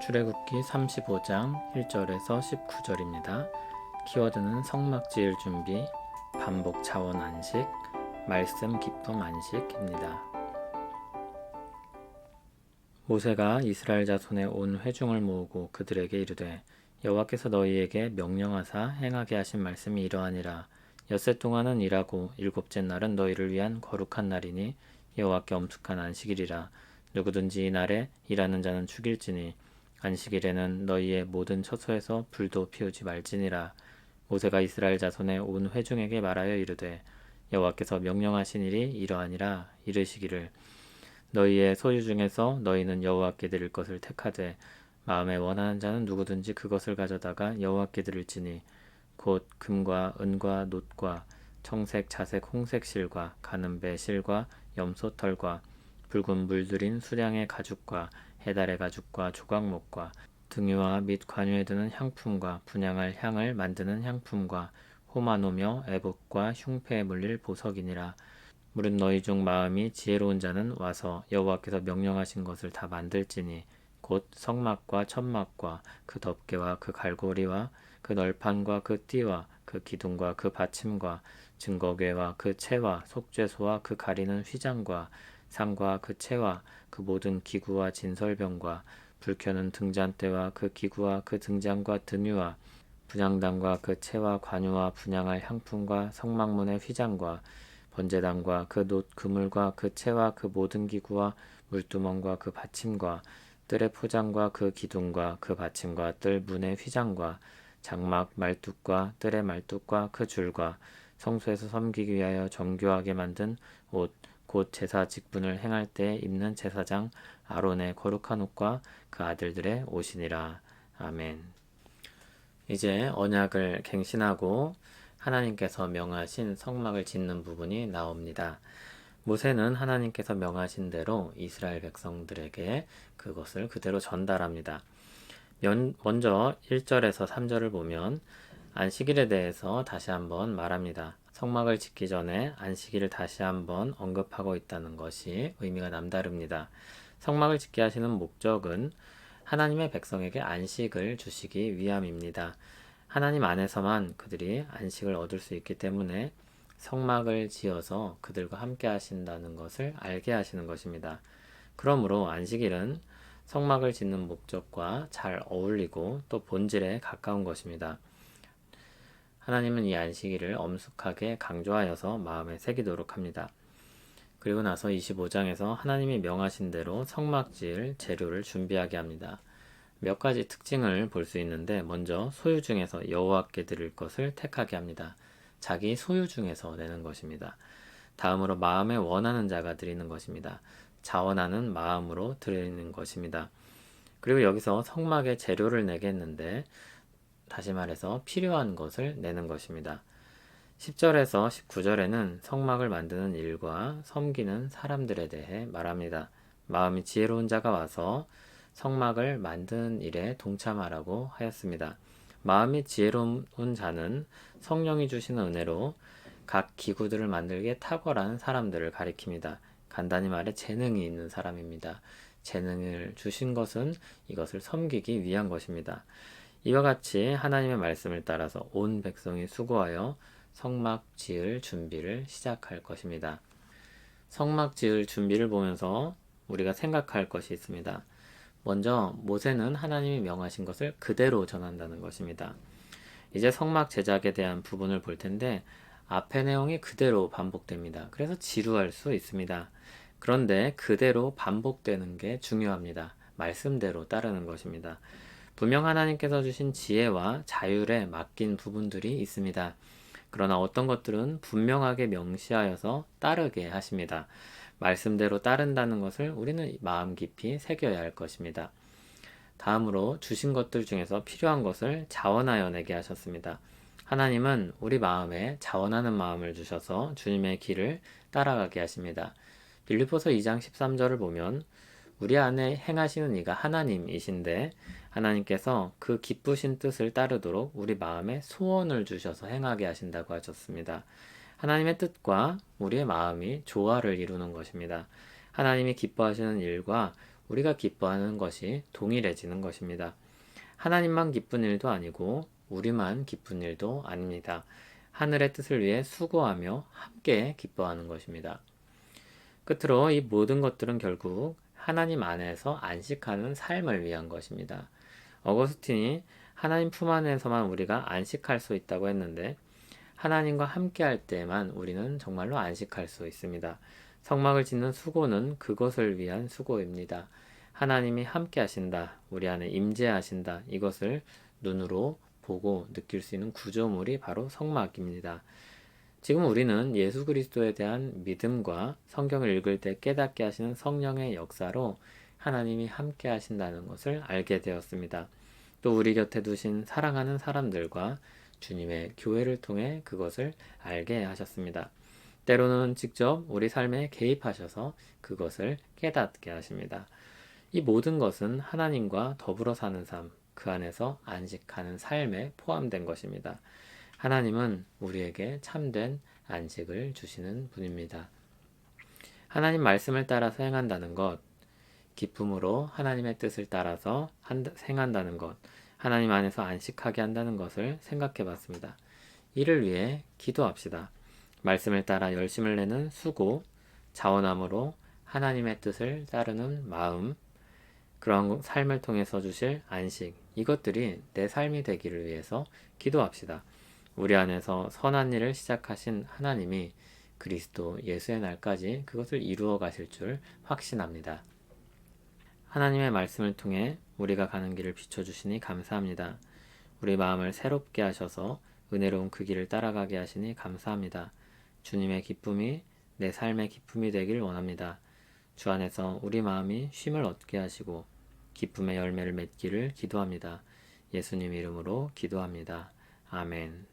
출애굽기 35장 1절에서 19절입니다. 키워드는 성막 지을 준비, 반복 자원 안식, 말씀 기쁨 안식입니다. 모세가 이스라엘 자손의 온 회중을 모으고 그들에게 이르되 여호와께서 너희에게 명령하사 행하게 하신 말씀이 이러하니라 엿새 동안은 일하고 일곱째 날은 너희를 위한 거룩한 날이니 여호와께 엄숙한 안식일이라 누구든지 이 날에 일하는 자는 죽일지니 안식일에는 너희의 모든 처소에서 불도 피우지 말지니라. 모세가 이스라엘 자손의 온 회중에게 말하여 이르되 여호와께서 명령하신 일이 이러하니라 이르시기를. 너희의 소유 중에서 너희는 여호와께 드릴 것을 택하되 마음에 원하는 자는 누구든지 그것을 가져다가 여호와께 드릴지니 곧 금과 은과 놋과 청색, 자색, 홍색 실과 가는 배 실과 염소 털과 붉은 물들인 수량의 가죽과 해달의 가죽과 조각목과 등유와 및 관유에 드는 향품과 분양할 향을 만드는 향품과 호마노며 애복과 흉패에 물릴 보석이니라. 물은 너희 중 마음이 지혜로운 자는 와서 여호와께서 명령하신 것을 다 만들지니 곧 성막과 천막과 그 덮개와 그 갈고리와 그 널판과 그 띠와 그 기둥과 그 받침과 증거궤와 그 채와 속죄소와 그 가리는 휘장과 상과 그 채와 그 모든 기구와 진설병과 불켜는 등잔대와 그 기구와 그 등잔과 등유와 분양단과 그 채와 관유와 분양할 향품과 성막문의 휘장과 번제단과 그 놋 그물과 그 채와 그 모든 기구와 물두멍과 그 받침과 뜰의 포장과 그 기둥과 그 받침과 뜰 문의 휘장과 장막 말뚝과 뜰의 말뚝과 그 줄과 성소에서 섬기기 위하여 정교하게 만든 옷 곧 제사 직분을 행할 때 입는 제사장 아론의 거룩한 옷과 그 아들들의 옷이니라 아멘. 이제 언약을 갱신하고 하나님께서 명하신 성막을 짓는 부분이 나옵니다. 모세는 하나님께서 명하신 대로 이스라엘 백성들에게 그것을 그대로 전달합니다. 먼저 1절에서 3절을 보면 안식일에 대해서 다시 한번 말합니다. 성막을 짓기 전에 안식일을 다시 한번 언급하고 있다는 것이 의미가 남다릅니다. 성막을 짓게 하시는 목적은 하나님의 백성에게 안식을 주시기 위함입니다. 하나님 안에서만 그들이 안식을 얻을 수 있기 때문에 성막을 지어서 그들과 함께 하신다는 것을 알게 하시는 것입니다. 그러므로 안식일은 성막을 짓는 목적과 잘 어울리고 또 본질에 가까운 것입니다. 하나님은 이 안식일을 엄숙하게 강조하여서 마음에 새기도록 합니다. 그리고 나서 25장에서 하나님이 명하신 대로 성막 지을 재료를 준비하게 합니다. 몇 가지 특징을 볼 수 있는데 먼저 소유 중에서 여호와께 드릴 것을 택하게 합니다. 자기 소유 중에서 내는 것입니다. 다음으로 마음에 원하는 자가 드리는 것입니다. 자원하는 마음으로 드리는 것입니다. 그리고 여기서 성막의 재료를 내겠는데 다시 말해서 필요한 것을 내는 것입니다. 10절에서 19절에는 성막을 만드는 일과 섬기는 사람들에 대해 말합니다. 마음이 지혜로운 자가 와서 성막을 만드는 일에 동참하라고 하였습니다. 마음이 지혜로운 자는 성령이 주시는 은혜로 각 기구들을 만들기에 탁월한 사람들을 가리킵니다. 간단히 말해 재능이 있는 사람입니다. 재능을 주신 것은 이것을 섬기기 위한 것입니다. 이와 같이 하나님의 말씀을 따라서 온 백성이 수고하여 성막 지을 준비를 시작할 것입니다. 성막 지을 준비를 보면서 우리가 생각할 것이 있습니다. 먼저 모세는 하나님이 명하신 것을 그대로 전한다는 것입니다. 이제 성막 제작에 대한 부분을 볼 텐데 앞의 내용이 그대로 반복됩니다. 그래서 지루할 수 있습니다. 그런데 그대로 반복되는 게 중요합니다. 말씀대로 따르는 것입니다. 분명 하나님께서 주신 지혜와 자율에 맡긴 부분들이 있습니다. 그러나 어떤 것들은 분명하게 명시하여서 따르게 하십니다. 말씀대로 따른다는 것을 우리는 마음 깊이 새겨야 할 것입니다. 다음으로 주신 것들 중에서 필요한 것을 자원하여 내게 하셨습니다. 하나님은 우리 마음에 자원하는 마음을 주셔서 주님의 길을 따라가게 하십니다. 빌리포서 2장 13절을 보면 우리 안에 행하시는 이가 하나님이신데 하나님께서 그 기쁘신 뜻을 따르도록 우리 마음에 소원을 주셔서 행하게 하신다고 하셨습니다. 하나님의 뜻과 우리의 마음이 조화를 이루는 것입니다. 하나님이 기뻐하시는 일과 우리가 기뻐하는 것이 동일해지는 것입니다. 하나님만 기쁜 일도 아니고 우리만 기쁜 일도 아닙니다. 하늘의 뜻을 위해 수고하며 함께 기뻐하는 것입니다. 끝으로 이 모든 것들은 결국 하나님 안에서 안식하는 삶을 위한 것입니다. 어거스틴이 하나님 품 안에서만 우리가 안식할 수 있다고 했는데 하나님과 함께 할 때만 우리는 정말로 안식할 수 있습니다. 성막을 짓는 수고는 그것을 위한 수고입니다. 하나님이 함께 하신다. 우리 안에 임재하신다. 이것을 눈으로 보고 느낄 수 있는 구조물이 바로 성막입니다. 지금 우리는 예수 그리스도에 대한 믿음과 성경을 읽을 때 깨닫게 하시는 성령의 역사로 하나님이 함께 하신다는 것을 알게 되었습니다. 또 우리 곁에 두신 사랑하는 사람들과 주님의 교회를 통해 그것을 알게 하셨습니다. 때로는 직접 우리 삶에 개입하셔서 그것을 깨닫게 하십니다. 이 모든 것은 하나님과 더불어 사는 삶, 그 안에서 안식하는 삶에 포함된 것입니다. 하나님은 우리에게 참된 안식을 주시는 분입니다. 하나님 말씀을 따라서 행한다는 것, 기쁨으로 하나님의 뜻을 따라서 행한다는 것, 하나님 안에서 안식하게 한다는 것을 생각해 봤습니다. 이를 위해 기도합시다. 말씀을 따라 열심을 내는 수고, 자원함으로 하나님의 뜻을 따르는 마음, 그러한 삶을 통해서 주실 안식, 이것들이 내 삶이 되기를 위해서 기도합시다. 우리 안에서 선한 일을 시작하신 하나님이 그리스도 예수의 날까지 그것을 이루어 가실 줄 확신합니다. 하나님의 말씀을 통해 우리가 가는 길을 비춰주시니 감사합니다. 우리 마음을 새롭게 하셔서 은혜로운 그 길을 따라가게 하시니 감사합니다. 주님의 기쁨이 내 삶의 기쁨이 되길 원합니다. 주 안에서 우리 마음이 쉼을 얻게 하시고 기쁨의 열매를 맺기를 기도합니다. 예수님 이름으로 기도합니다. 아멘.